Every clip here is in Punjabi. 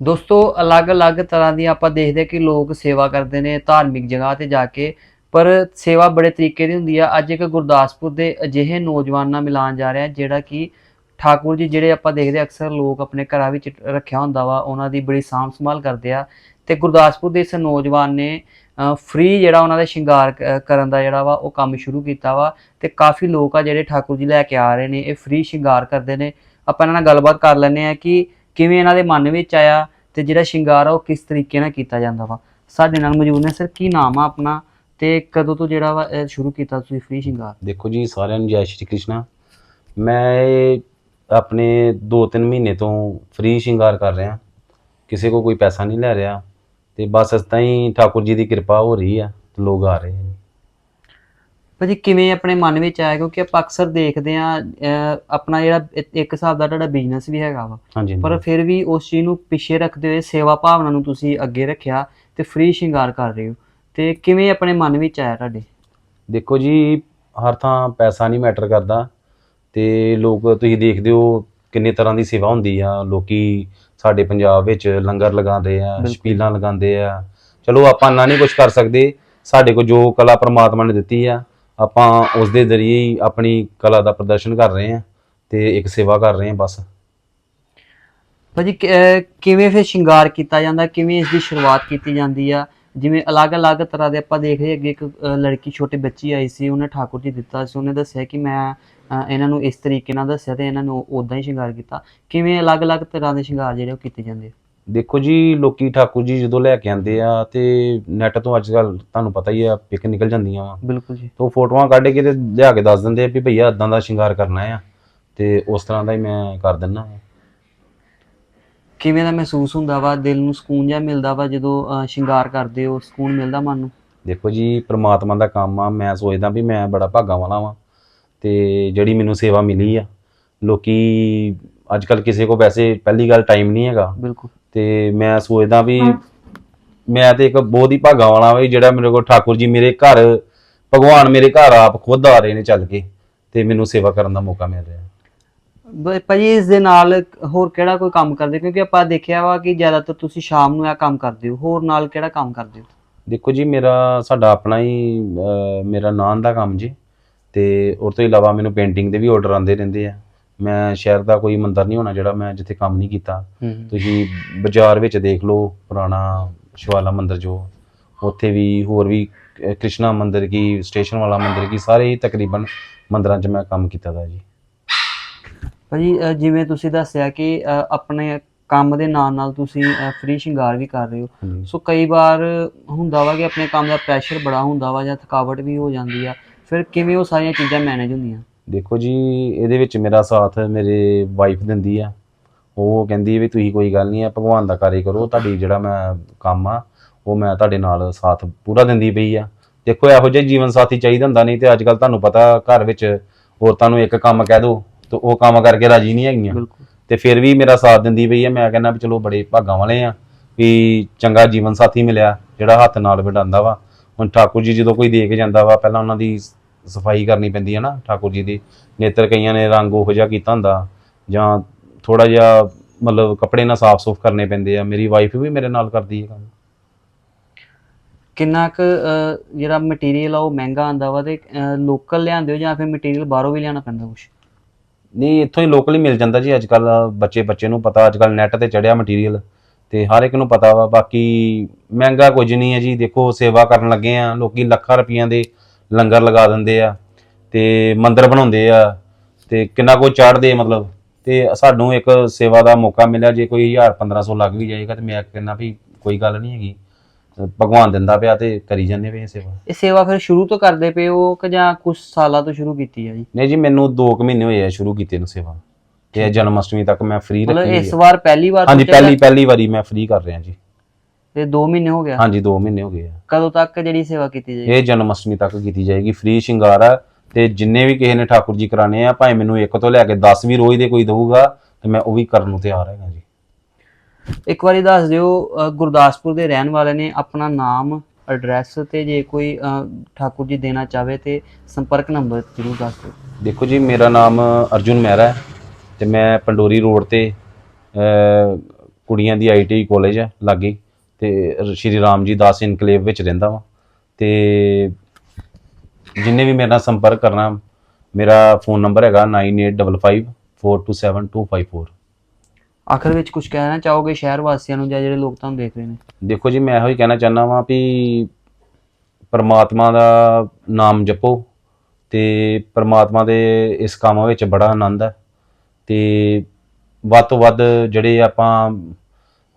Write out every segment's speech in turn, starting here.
ਦੋਸਤੋ, ਅਲੱਗ-ਅਲੱਗ ਤਰ੍ਹਾਂ ਦੀਆਂ ਆਪਾਂ ਦੇਖਦੇ ਕਿ ਲੋਕ ਸੇਵਾ ਕਰਦੇ ਨੇ ਧਾਰਮਿਕ ਜਗ੍ਹਾ ਤੇ ਜਾ ਕੇ, ਪਰ ਸੇਵਾ ਬੜੇ ਤਰੀਕੇ ਦੀ ਹੁੰਦੀ ਆ। ਅੱਜ ਇੱਕ ਗੁਰਦਾਸਪੁਰ ਦੇ ਅਜਿਹੇ ਨੌਜਵਾਨ ਨਾਲ ਮਿਲਾਨ ਜਾ ਰਿਹਾ, ਜਿਹੜਾ ਕਿ ਠਾਕੁਰ ਜੀ ਜਿਹੜੇ ਆਪਾਂ ਦੇਖਦੇ ਅਕਸਰ ਲੋਕ ਆਪਣੇ ਘਰਾਂ ਵਿੱਚ ਰੱਖਿਆ ਹੁੰਦਾ ਵਾ, ਉਹਨਾਂ ਦੀ ਬੜੀ ਸਾਂਭ ਸੰਭਾਲ ਕਰਦੇ ਆ। ਤੇ ਗੁਰਦਾਸਪੁਰ ਦੇ ਇਸ ਨੌਜਵਾਨ ਨੇ ਫ੍ਰੀ ਜਿਹੜਾ ਉਹਨਾਂ ਦਾ ਸ਼ਿੰਗਾਰ ਕਰਨ ਦਾ ਜਿਹੜਾ ਵਾ, ਉਹ ਕੰਮ ਸ਼ੁਰੂ ਕੀਤਾ ਵਾ। ਤੇ ਕਾਫੀ ਲੋਕ ਆ ਜਿਹੜੇ ਠਾਕੁਰ ਜੀ ਲੈ ਕੇ ਆ ਰਹੇ ਨੇ, ਇਹ ਫ੍ਰੀ ਸ਼ਿੰਗਾਰ ਕਰਦੇ ਨੇ। ਆਪਾਂ ਇਹਨਾਂ ਨਾਲ ਗੱਲਬਾਤ ਕਰ ਲੈਂਦੇ ਆ ਕਿ ਕਿਵੇਂ ਇਹਨਾਂ ਦੇ ਮਨ ਵਿੱਚ ਆਇਆ ਤੇ ਜਿਹੜਾ ਸ਼ਿੰਗਾਰ ਆ ਉਹ ਕਿਸ ਤਰੀਕੇ ਨਾਲ ਕੀਤਾ ਜਾਂਦਾ ਵਾ? ਸਾਡੇ ਨਾਲ ਮੌਜੂਦ ਨੇ ਸਰ ਕੀ ਨਾਮ ਆ ਆਪਣਾ ਤੇ ਕਦੋਂ ਤੋਂ ਜਿਹੜਾ ਵਾ ਇਹ ਸ਼ੁਰੂ ਕੀਤਾ ਤੁਸੀਂ ਫ੍ਰੀ ਸ਼ਿੰਗਾਰ? ਦੇਖੋ ਜੀ, ਸਾਰਿਆਂ ਨੂੰ ਜੈ ਸ਼੍ਰੀ ਕ੍ਰਿਸ਼ਨਾ। ਮੈਂ ਇਹ ਆਪਣੇ 2-3 ਮਹੀਨੇ ਤੋਂ ਫ੍ਰੀ ਸ਼ਿੰਗਾਰ ਕਰ ਰਿਹਾ। ਕਿਸੇ ਕੋ ਕੋਈ ਪੈਸਾ ਨਹੀਂ ਲੈ ਰਿਹਾ ਤੇ ਬਸ ਇਸ ਤਰ੍ਹਾਂ ਹੀ ਠਾਕੁਰ ਜੀ ਦੀ ਕਿਰਪਾ ਹੋ ਰਹੀ ਆ ਤੇ ਲੋਕ ਆ ਰਹੇ ਨੇ ਭਾਜੀ ਕਿਵੇਂ ਆਪਣੇ ਮਨ ਵਿੱਚ ਆਇਆ? ਕਿਉਂਕਿ ਆਪਾਂ ਅਕਸਰ ਦੇਖਦੇ ਆ ਆਪਣਾ ਜਿਹੜਾ ਇੱਕ- ਹਿਸਾਬ ਦਾ ਤੁਹਾਡਾ ਬਿਜ਼ਨਸ ਵੀ ਹੈਗਾ ਵਾ। ਪਰ। ਫਿਰ ਵੀ ਉਸ ਚੀਜ਼ ਨੂੰ ਪਿੱਛੇ ਰੱਖਦੇ ਹੋਏ ਸੇਵਾ ਭਾਵਨਾ ਨੂੰ ਤੁਸੀਂ ਅੱਗੇ ਰੱਖਿਆ ਤੇ ਫ੍ਰੀ ਸ਼ਿੰਗਾਰ ਕਰ ਰਹੇ ਹੋ। ਤੇ ਕਿਵੇਂ ਆਪਣੇ ਮਨ ਵਿੱਚ ਆਇਆ ਤੁਹਾਡੇ? ਦੇਖੋ ਜੀ ਹਰ ਥਾਂ ਪੈਸਾ ਨਹੀਂ ਮੈਟਰ ਕਰਦਾ ਤੇ ਲੋਕ ਤੁਸੀਂ ਦੇਖਦੇ ਹੋ ਕਿੰਨੇ ਤਰ੍ਹਾਂ ਦੀ ਸੇਵਾ ਹੁੰਦੀ ਆ। ਲੋਕੀ ਸਾਡੇ ਪੰਜਾਬ ਵਿੱਚ ਲੰਗਰ ਲਗਾਉਂਦੇ ਆ। ਛਪੀਲਾਂ ਲਗਾਉਂਦੇ ਆ। ਚਲੋ ਆਪਾਂ ਨਾ ਨਹੀਂ ਕੁਝ ਕਰ ਸਕਦੇ। ਸਾਡੇ ਕੋਲ ਜੋ ਕਲਾ ਪ੍ਰਮਾਤਮਾ ਨੇ ਦਿੱਤੀ ਆ ਆਪਾਂ ਉਸ ਦੇ ਜ਼ਰੀਏ ਹੀ ਆਪਣੀ ਕਲਾ ਦਾ ਪ੍ਰਦਰਸ਼ਨ ਕਰ ਰਹੇ ਹਾਂ ਤੇ ਇੱਕ ਸੇਵਾ ਕਰ ਰਹੇ ਹਾਂ ਬਸ। ਭਾਜੀ ਕਿ- ਅਹ ਕਿਵੇਂ ਫਿਰ ਸ਼ਿੰਗਾਰ ਕੀਤਾ ਜਾਂਦਾ? ਕਿਵੇਂ ਇਸ ਦੀ ਸ਼ੁਰੂਆਤ ਕੀਤੀ ਜਾਂਦੀ ਆ? ਜਿਵੇਂ ਅਲੱਗ-ਅਲੱਗ ਤਰ੍ਹਾਂ ਦੇ ਆਪਾਂ ਦੇਖ ਰਹੇ ਅੱਗੇ ਇੱਕ ਅਹ, ਲੜਕੀ ਛੋਟੀ ਬੱਚੀ ਆਈ ਸੀ ਉਹਨੇ ਠਾਕੁਰ ਜੀ ਦਿੱਤਾ ਸੀ ਉਹਨੇ ਦੱਸਿਆ ਕਿ ਮੈਂ ਅਹ, ਇਹਨਾਂ ਨੂੰ ਇਸ ਤਰੀਕੇ ਨਾਲ ਦੱਸਿਆ ਤੇ ਇਹਨਾਂ ਨੂੰ ਉਦਾਂ ਹੀ ਸ਼ਿੰਗਾਰ ਕੀਤਾ। ਕਿਵੇਂ ਅਲੱਗ-ਅਲੱਗ ਤਰ੍ਹਾਂ ਦੇ ਸ਼ਿੰਗਾਰ ਜਿਹੜੇ ਉਹ ਕੀਤੇ ਜਾਂਦੇ ਆ? ਦੇਖੋ ਜੀ ਲੋਕੀ ਠਾਕੁਰ ਜੀ ਜਦੋਂ ਲੈ ਕੇ ਆਉਂਦੇ ਆ ਤੇ ਨੈਟ ਤੋਂ ਅੱਜ ਕੱਲ ਤੁਹਾਨੂੰ ਪਤਾ ਹੀ ਆ ਪਿਕ ਨਿਕਲ ਜਾਂਦੀਆਂ ਵਾ। ਬਿਲਕੁਲ ਜੀ। ਤੋ ਫੋਟੋਆਂ ਕੱਢ ਕੇ ਤੇ ਲਿਆ ਕੇ ਦੱਸ ਦਿੰਦੇ ਆ ਵੀ ਭਈਆ ਇਦਾਂ ਦਾ ਸ਼ਿੰਗਾਰ ਕਰਨਾ ਆ ਤੇ ਉਸ ਤਰ੍ਹਾਂ ਦਾ ਹੀ ਮੈਂ ਕਰ ਦਿੰਦਾ ਕਿਵੇਂ ਦਾ ਮਹਿਸੂਸ ਹੁੰਦਾ ਵਾ? ਦਿਲ ਨੂੰ ਸਕੂਨ ਜਿਹਾ ਮਿਲਦਾ ਵਾ ਜਦੋਂ ਅਹ, ਸ਼ਿੰਗਾਰ ਕਰਦੇ ਹੋ? ਸਕੂਨ ਮਿਲਦਾ ਮਨ ਨੂੰ? ਦੇਖੋ ਜੀ ਪ੍ਰਮਾਤਮਾ ਦਾ ਕੰਮ ਆ। ਮੈਂ ਸੋਚਦਾ ਵੀ ਮੈਂ ਬੜਾ ਭਾਗਾ ਵਾਲਾ ਵਾਂ ਤੇ ਜਿਹੜੀ ਮੈਨੂੰ ਸੇਵਾ ਮਿਲੀ ਆ ਲੋਕੀ ਅੱਜ ਕੱਲ ਕਿਸੇ ਕੋ ਵੈਸੇ ਪਹਿਲੀ ਗੱਲ ਟਾਈਮ ਨਹੀਂ ਹੈਗਾ। ਬਿਲਕੁਲ। ਤੇ ਮੈਂ ਸੋਚਦਾ ਵੀ ਮੈਂ ਤੇ ਇੱਕ ਬਹੁਤ ਹੀ ਭਾਗਾ ਵਾਲਾ ਵੀ ਜਿਹੜਾ ਮੇਰੇ ਕੋਲ ਠਾਕੁਰ ਜੀ ਮੇਰੇ ਘਰ ਭਗਵਾਨ ਮੇਰੇ ਘਰ ਆਪ ਖੁਦ ਆ ਰਹੇ ਨੇ ਚੱਲ ਕੇ ਤੇ ਮੈਨੂੰ ਸੇਵਾ ਕਰਨ ਦਾ ਮੌਕਾ ਮਿਲ ਰਿਹਾ। ਭਾਜੀ ਇਸ ਦੇ ਨਾਲ ਹੋਰ ਕਿਹੜਾ ਕੋਈ ਕੰਮ ਕਰਦੇ? ਕਿਉਂਕਿ ਆਪਾਂ ਦੇਖਿਆ ਵਾ ਕਿ ਜ਼ਿਆਦਾਤਰ ਤੁਸੀਂ ਸ਼ਾਮ ਨੂੰ ਇਹ ਕੰਮ ਕਰਦੇ ਹੋ। ਹੋਰ ਨਾਲ ਕਿਹੜਾ ਕੰਮ ਕਰਦੇ ਹੋ? ਦੇਖੋ ਜੀ ਮੇਰਾ ਸਾਡਾ ਆਪਣਾ ਹੀ ਅਹ, ਮੇਰਾ ਨਾਨ ਦਾ ਕੰਮ ਜੀ। ਤੇ ਉਸ ਤੋਂ ਇਲਾਵਾ ਮੈਨੂੰ ਪੇਂਟਿੰਗ ਦੇ ਵੀ ਆਰਡਰ ਆਉਂਦੇ ਰਹਿੰਦੇ ਆ। ਮੈਂ ਸ਼ਹਿਰ ਦਾ ਕੋਈ ਮੰਦਰ ਨਹੀਂ ਹੋਣਾ ਜਿਹੜਾ ਮੈਂ ਜਿੱਥੇ ਕੰਮ ਨਹੀਂ ਕੀਤਾ। ਤੁਸੀਂ ਬਾਜ਼ਾਰ ਵਿੱਚ ਦੇਖ ਲਓ ਪੁਰਾਣਾ ਸ਼ਿਵਾਲਾ ਮੰਦਿਰ ਜੋ ਉੱਥੇ ਵੀ ਹੋਰ ਵੀ ਕ੍ਰਿਸ਼ਨਾ ਮੰਦਿਰ ਕੀ ਸਟੇਸ਼ਨ ਵਾਲਾ ਮੰਦਿਰ ਕੀ ਸਾਰੇ ਹੀ ਤਕਰੀਬਨ ਮੰਦਿਰਾਂ 'ਚ ਮੈਂ ਕੰਮ ਕੀਤਾ ਦਾ ਜੀ। ਭਾਜੀ ਜਿਵੇਂ ਤੁਸੀਂ ਦੱਸਿਆ ਕਿ ਆਪਣੇ ਕੰਮ ਦੇ ਨਾਲ ਨਾਲ ਤੁਸੀਂ ਫ੍ਰੀ ਸ਼ਿੰਗਾਰ ਵੀ ਕਰ ਰਹੇ ਹੋ। ਹਾਂਜੀ। ਸੋ ਕਈ ਵਾਰ ਹੁੰਦਾ ਵਾ ਕਿ ਆਪਣੇ ਕੰਮ ਦਾ ਪ੍ਰੈਸ਼ਰ ਬੜਾ ਹੁੰਦਾ ਵਾ ਜਾਂ ਥਕਾਵਟ ਵੀ ਹੋ ਜਾਂਦੀ ਆ। ਫਿਰ ਕਿਵੇਂ ਉਹ ਸਾਰੀਆਂ ਚੀਜ਼ਾਂ ਮੈਨੇਜ ਹੁੰਦੀਆਂ? ਦੇਖੋ ਜੀ ਇਹਦੇ ਵਿੱਚ ਮੇਰਾ ਸਾਥ ਮੇਰੇ ਵਾਈਫ ਦਿੰਦੀ ਆ। ਉਹ ਕਹਿੰਦੀ ਵੀ ਤੁਸੀਂ ਕੋਈ ਗੱਲ ਨਹੀਂ ਆ ਭਗਵਾਨ ਦਾ ਕਾਰਜ ਕਰੋ ਤੁਹਾਡੀ ਜਿਹੜਾ ਮੈਂ ਕੰਮ ਆ ਉਹ ਮੈਂ ਤੁਹਾਡੇ ਨਾਲ ਸਾਥ ਪੂਰਾ ਦਿੰਦੀ ਪਈ ਆ। ਦੇਖੋ ਇਹੋ ਜਿਹੇ ਜੀਵਨ ਸਾਥੀ ਚਾਹੀਦਾ ਹੁੰਦਾ ਨਹੀਂ ਤੇ ਅੱਜ ਕੱਲ ਤੁਹਾਨੂੰ ਪਤਾ ਘਰ ਵਿੱਚ ਔਰਤਾਂ ਨੂੰ ਇੱਕ ਕੰਮ ਕਹਿ ਦੋ ਤੇ ਉਹ ਕੰਮ ਕਰਕੇ ਰਾਜੀ ਨਹੀਂ ਹੈਗੀਆਂ। ਤੇ ਫਿਰ ਵੀ ਮੇਰਾ ਸਾਥ ਦਿੰਦੀ ਪਈ ਆ ਮੈਂ ਕਹਿੰਦਾ ਵੀ ਚਲੋ ਬੜੇ ਭਾਗਾਂ ਵਾਲੇ ਆ ਵੀ ਚੰਗਾ ਜੀਵਨ ਸਾਥੀ ਮਿਲਿਆ ਜਿਹੜਾ ਹੱਥ ਨਾਲ ਵਡਾਉਂਦਾ ਵਾ। ਹੁਣ ਠਾਕੁਰ ਜੀ ਜਦੋਂ ਕੋਈ ਦੇ ਕੇ ਜਾਂਦਾ ਵਾ ਪਹਿਲਾਂ ਉਹਨਾਂ ਦੀ ਸਫ਼ਾਈ ਕਰਨੀ ਪੈਂਦੀ ਹੈ ਨਾ ਠਾਕੁਰ ਜੀ ਦੀ। ਨੇਤਰ ਕਈਆਂ ਨੇ ਰੰਗ ਉਹੋ ਜਿਹਾ ਕੀਤਾ ਹੁੰਦਾ ਜਾਂ ਥੋੜਾ ਜਿਹਾ ਮਤਲਬ ਕੱਪੜੇ ਨਾਲ ਸਾਫ਼ ਸੁਫ ਕਰਨੇ ਪੈਂਦੇ ਆ। ਮੇਰੀ ਵਾਈਫ ਵੀ ਮੇਰੇ ਨਾਲ ਕਰਦੀ ਹੈ ਕੰਮ। ਕਿੰਨਾ ਕੁ ਅਹ, ਜਿਹੜਾ ਮਟੀਰੀਅਲ ਆ ਉਹ ਮਹਿੰਗਾ ਆਂਦਾ ਵਾ ਤੇ ਲੋਕਲ ਲਿਆਂਦੇ ਹੋ ਜਾਂ ਫਿਰ ਮਟੀਰੀਅਲ ਬਾਹਰੋਂ ਵੀ ਲਿਆਉਣਾ ਪੈਂਦਾ ਕੁਛ? ਨਹੀਂ ਇੱਥੋਂ ਹੀ ਲੋਕਲ ਹੀ ਮਿਲ ਜਾਂਦਾ ਜੀ। ਅੱਜ ਕੱਲ ਬੱਚੇ ਬੱਚੇ ਨੂੰ ਪਤਾ ਅੱਜ ਕੱਲ ਨੈਟ ਤੇ ਚੜਿਆ ਮਟੀਰੀਅਲ ਤੇ ਹਰ ਇੱਕ ਨੂੰ ਪਤਾ ਵਾ। ਬਾਕੀ ਮਹਿੰਗਾ ਕੁਝ ਨਹੀਂ ਹੈ ਜੀ। ਦੇਖੋ ਸੇਵਾ ਕਰਨ ਲੱਗੇ ਆ। ਲੋਕੀ ਲੱਖਾਂ ਰੁਪਈਆਂ ਦੇ ਲੰਗਰ ਲਗਾ ਦਿੰਦੇ ਆ ਤੇ ਮੰਦਿਰ ਬਣਾਉਂਦੇ ਆ ਤੇ ਕਿੰਨਾ ਕੁ ਚੜ੍ਹਦੇ ਮਤਲਬ ਤੇ ਸਾਨੂੰ ਇੱਕ ਸੇਵਾ ਦਾ ਮੌਕਾ ਮਿਲਿਆ ਜੇ ਕੋਈ 1000 1500 ਲੱਗ ਵੀ ਜਾਏਗਾ ਤੇ ਮੈਂ ਕਹਿੰਦਾ ਵੀ ਕੋਈ ਗੱਲ ਨਹੀਂ ਹੈਗੀ। ਭਗਵਾਨ ਦਿੰਦਾ ਪਿਆ ਤੇ ਕਰੀ ਜਾਂਦੇ ਪਏ ਆ ਸੇਵਾ। ਇਹ ਸੇਵਾ ਫਿਰ ਸ਼ੁਰੂ ਤੋਂ ਕਰਦੇ ਪਏ ਹੋ ਕਿ ਜਾਂ ਕੁਝ ਸਾਲਾਂ ਤੋਂ ਸ਼ੁਰੂ ਕੀਤੀ ਆ ਜੀ? ਨਹੀਂ ਜੀ ਮੈਨੂੰ 2 ਕੁ ਮਹੀਨੇ ਹੋਏ ਆ ਸ਼ੁਰੂ ਕੀਤੇ ਨੂੰ ਸੇਵਾ। ਤੇ ਜਨਮ ਅਸ਼ਟਮੀ ਤੱਕ ਮੈਂ ਫ੍ਰੀ ਮਤਲਬ ਰੱਖੀ ਹੋਈ ਇਸ ਆ ਵਾਰ ਪਹਿਲੀ ਵਾਰ ਹਾਂਜੀ ਪਹਿਲੀ ਪਹਿਲੀ ਵਾਰੀ ਮੈਂ ਫ੍ਰੀ ਕਰ ਰਿਹਾ ਜੀ। ਤੇ 2 ਮਹੀਨੇ ਹੋ ਗਿਆ ਹਾਂਜੀ 2 ਮਹੀਨੇ ਹੋ ਗਏ ਆ। ਕਦੋਂ ਤੱਕ ਜਿਹੜੀ ਸੇਵਾ ਕੀਤੀ ਜਾਏਗੀ? ਇਹ ਜਨਮ ਅਸ਼ਟਮੀ ਤੱਕ ਕੀਤੀ ਜਾਏਗੀ। ਫ੍ਰੀ ਸ਼ਿੰਗਾਰ ਆ ਤੇ ਜਿੰਨੇ ਵੀ ਕਿਸੇ ਨੇ ਠਾਕੁਰ ਜੀ ਕਰਾਣੇ ਆ ਭਾਵੇਂ ਮੈਨੂੰ ਇੱਕ ਤੋਂ ਲੈ ਕੇ 10 ਵੀ ਰੋਜ਼ ਦੇ ਕੋਈ ਦਊਗਾ ਤੇ ਮੈਂ ਉਹ ਵੀ ਕਰਨ ਨੂੰ ਤਿਆਰ ਹੈਗਾ ਜੀ। ਇੱਕ ਵਾਰੀ ਦੱਸ ਦਿਓ ਗੁਰਦਾਸਪੁਰ ਦੇ ਰਹਿਣ ਵਾਲੇ ਨੇ ਆਪਣਾ ਨਾਮ ਐਡਰੈਸ ਤੇ ਜੇ ਕੋਈ ਠਾਕੁਰ ਜੀ ਦੇਣਾ ਚਾਹਵੇ ਤੇ ਸੰਪਰਕ ਨੰਬਰ ਜ਼ਰੂਰ ਦੱਸ ਦਿਓ। ਦੇਖੋ ਜੀ ਮੇਰਾ ਨਾਮ ਅਰਜੁਨ ਮਹਿਰਾ ਹੈ ਤੇ ਮੈਂ ਪੰਡੋਰੀ ਰੋਡ ਤੇ ਕੁੜੀਆਂ ਦੀ ਆਈਟੀ ਕਾਲਜ ਹੈ ਲਾਗੇ। ਤੇ ਸ਼੍ਰੀ ਰਾਮ ਜੀ ਦਾਸ ਇਨਕਲੇਵ ਵਿੱਚ ਰਹਿੰਦਾ ਵਾ। ਤੇ ਜਿੰਨੇ ਵੀ ਮੇਰੇ ਨਾਲ ਸੰਪਰਕ ਕਰਨਾ ਮੇਰਾ ਫੋਨ ਨੰਬਰ ਹੈਗਾ 9855427254 ਆਖਰ ਵਿੱਚ ਕੁਝ ਕਹਿਣਾ ਚਾਹੋਗੇ ਸ਼ਹਿਰ ਵਾਸੀਆਂ ਨੂੰ ਜਾਂ ਜਿਹੜੇ ਲੋਕ ਤੁਹਾਨੂੰ ਦੇਖ ਰਹੇ ਨੇ? ਦੇਖੋ ਜੀ ਮੈਂ ਇਹੋ ਹੀ ਕਹਿਣਾ ਚਾਹੁੰਦਾ ਵਾਂ ਵੀ ਪਰਮਾਤਮਾ ਦਾ ਨਾਮ ਜਪੋ ਤੇ ਪਰਮਾਤਮਾ ਦੇ ਇਸ ਕੰਮ ਵਿੱਚ ਬੜਾ ਆਨੰਦ ਹੈ। ਤੇ ਵੱਧ ਤੋਂ ਵੱਧ ਜਿਹੜੇ ਆਪਾਂ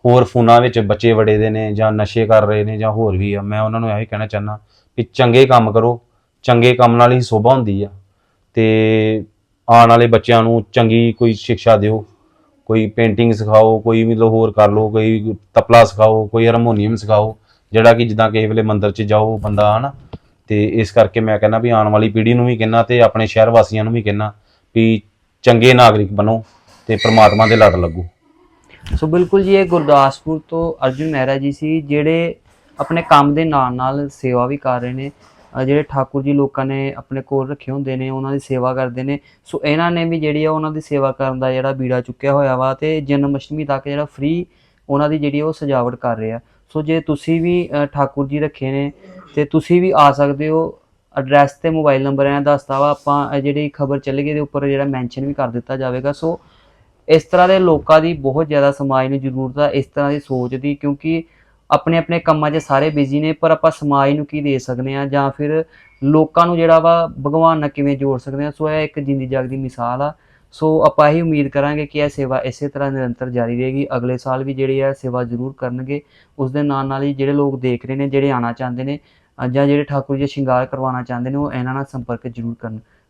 ਹੋਰ ਫੋਨਾਂ ਵਿੱਚ ਬੱਚੇ ਵੜੇ ਦੇ ਨੇ ਜਾਂ ਨਸ਼ੇ ਕਰ ਰਹੇ ਨੇ ਜਾਂ ਹੋਰ ਵੀ ਆ, ਮੈਂ ਉਹਨਾਂ ਨੂੰ ਇਹੋ ਕਹਿਣਾ ਚਾਹੁੰਦਾ ਵੀ ਚੰਗੇ ਕੰਮ ਕਰੋ, ਚੰਗੇ ਕੰਮ ਨਾਲ ਹੀ ਸੋਭਾ ਹੁੰਦੀ ਆ ਤੇ ਆਉਣ ਵਾਲੇ ਬੱਚਿਆਂ ਨੂੰ ਚੰਗੀ ਕੋਈ ਸਿੱਖਿਆ ਦਿਓ, ਕੋਈ ਪੇਂਟਿੰਗ ਸਿਖਾਓ, ਕੋਈ ਮਤਲਬ ਹੋਰ ਕਰ ਲਓ, ਕੋਈ ਤਪਲਾ ਸਿਖਾਓ, ਕੋਈ ਹਾਰਮੋਨੀਅਮ ਸਿਖਾਓ, ਜਿਹੜਾ ਕਿ ਜਿੱਦਾਂ ਕਿਸੇ ਵੇਲੇ ਮੰਦਿਰ 'ਚ ਜਾਓ ਬੰਦਾ, ਹਨਾ? ਤੇ ਇਸ ਕਰਕੇ ਮੈਂ ਕਹਿੰਦਾ ਵੀ ਆਉਣ ਵਾਲੀ ਪੀੜ੍ਹੀ ਨੂੰ ਵੀ ਕਹਿੰਦਾ ਤੇ ਆਪਣੇ ਸ਼ਹਿਰ ਵਾਸੀਆਂ ਨੂੰ ਵੀ ਕਹਿੰਦਾ ਵੀ ਚੰਗੇ ਨਾਗਰਿਕ ਬਣੋ ਤੇ ਪ੍ਰਮਾਤਮਾ ਦੇ ਲੜ ਲੱਗੋ। ਸੋ ਬਿਲਕੁਲ ਜੀ, ਇਹ ਗੁਰਦਾਸਪੁਰ ਤੋਂ ਅਰਜੁਨ ਮਹਿਰਾ ਜੀ ਸੀ, ਜਿਹੜੇ ਆਪਣੇ ਕੰਮ ਦੇ ਨਾਲ ਨਾਲ ਸੇਵਾ ਵੀ ਕਰ ਰਹੇ ਨੇ। ਜਿਹੜੇ ਠਾਕੁਰ ਜੀ ਲੋਕਾਂ ਨੇ ਆਪਣੇ ਕੋਲ ਰੱਖੇ ਹੁੰਦੇ ਨੇ, ਉਹਨਾਂ ਦੀ ਸੇਵਾ ਕਰਦੇ ਨੇ। ਸੋ ਇਹਨਾਂ ਨੇ ਵੀ ਜਿਹੜੀ ਆ ਉਹਨਾਂ ਦੀ ਸੇਵਾ ਕਰਨ ਦਾ ਜਿਹੜਾ ਬੀੜਾ ਚੁੱਕਿਆ ਹੋਇਆ ਵਾ ਤੇ ਜਨਮ ਅਸ਼ਟਮੀ ਤੱਕ ਜਿਹੜਾ ਫ੍ਰੀ ਉਹਨਾਂ ਦੀ ਜਿਹੜੀ ਉਹ ਸਜਾਵਟ ਕਰ ਰਹੇ ਆ। ਸੋ ਜੇ ਤੁਸੀਂ ਵੀ ਠਾਕੁਰ ਜੀ ਰੱਖੇ ਨੇ ਤੇ ਤੁਸੀਂ ਵੀ ਆ ਸਕਦੇ ਹੋ। ਐਡਰੈਸ ਤੇ ਮੋਬਾਈਲ ਨੰਬਰ ਇਹਨਾਂ ਦੱਸਤਾ ਵਾ, ਆਪਾਂ ਜਿਹੜੀ ਖਬਰ ਚੱਲੇਗੀ ਦੇ ਉੱਪਰ ਜਿਹੜਾ ਮੈਂਸ਼ਨ ਵੀ ਕਰ ਦਿੱਤਾ ਜਾਵੇਗਾ। ਸੋ ਇਸ ਤਰ੍ਹਾਂ ਦੇ ਲੋਕਾਂ ਦੀ ਬਹੁਤ ਜ਼ਿਆਦਾ ਸਮਾਜ ਨੂੰ ਜ਼ਰੂਰਤ ਆ, ਇਸ ਤਰ੍ਹਾਂ ਦੀ ਸੋਚ ਦੀ, ਕਿਉਂਕਿ ਆਪਣੇ ਆਪਣੇ ਕੰਮਾਂ 'ਚ ਸਾਰੇ ਬਿਜ਼ੀ ਨੇ, ਪਰ ਆਪਾਂ ਸਮਾਜ ਨੂੰ ਕੀ ਦੇ ਸਕਦੇ ਆ ਜਾਂ ਫਿਰ ਲੋਕਾਂ ਨੂੰ ਜਿਹੜਾ ਵਾ, ਭਗਵਾਨ ਨਾਲ ਕਿਵੇਂ ਜੋੜ ਸਕਦੇ ਆ ਸੋ ਇਹ ਇੱਕ ਜਿੰਦੀ ਜਾਗਦੀ ਮਿਸਾਲ ਆ। ਸੋ ਆਪਾਂ ਇਹੀ ਉਮੀਦ ਕਰਾਂਗੇ ਕਿ ਇਹ ਸੇਵਾ ਇਸੇ ਤਰ੍ਹਾਂ ਨਿਰੰਤਰ ਜਾਰੀ ਰਹੇਗੀ। ਅਗਲੇ ਸਾਲ ਵੀ ਜਿਹੜੀ ਹੈ ਸੇਵਾ ਜ਼ਰੂਰ ਕਰਨਗੇ। ਉਸ ਦੇ ਨਾਲ ਨਾਲ ਹੀ ਜਿਹੜੇ ਲੋਕ ਦੇਖ ਰਹੇ ਨੇ, ਜਿਹੜੇ ਆਣਾ ਚਾਹੁੰਦੇ ਨੇ ਜਾਂ ਜਿਹੜੇ ਠਾਕੁਰ ਜੀ ਸ਼ਿੰਗਾਰ ਕਰਵਾਉਣਾ ਚਾਹੁੰਦੇ ਨੇ, ਉਹ ਇਹਨਾਂ ਨਾਲ ਸੰਪਰਕ ਜ਼ਰੂਰ ਕਰਨ।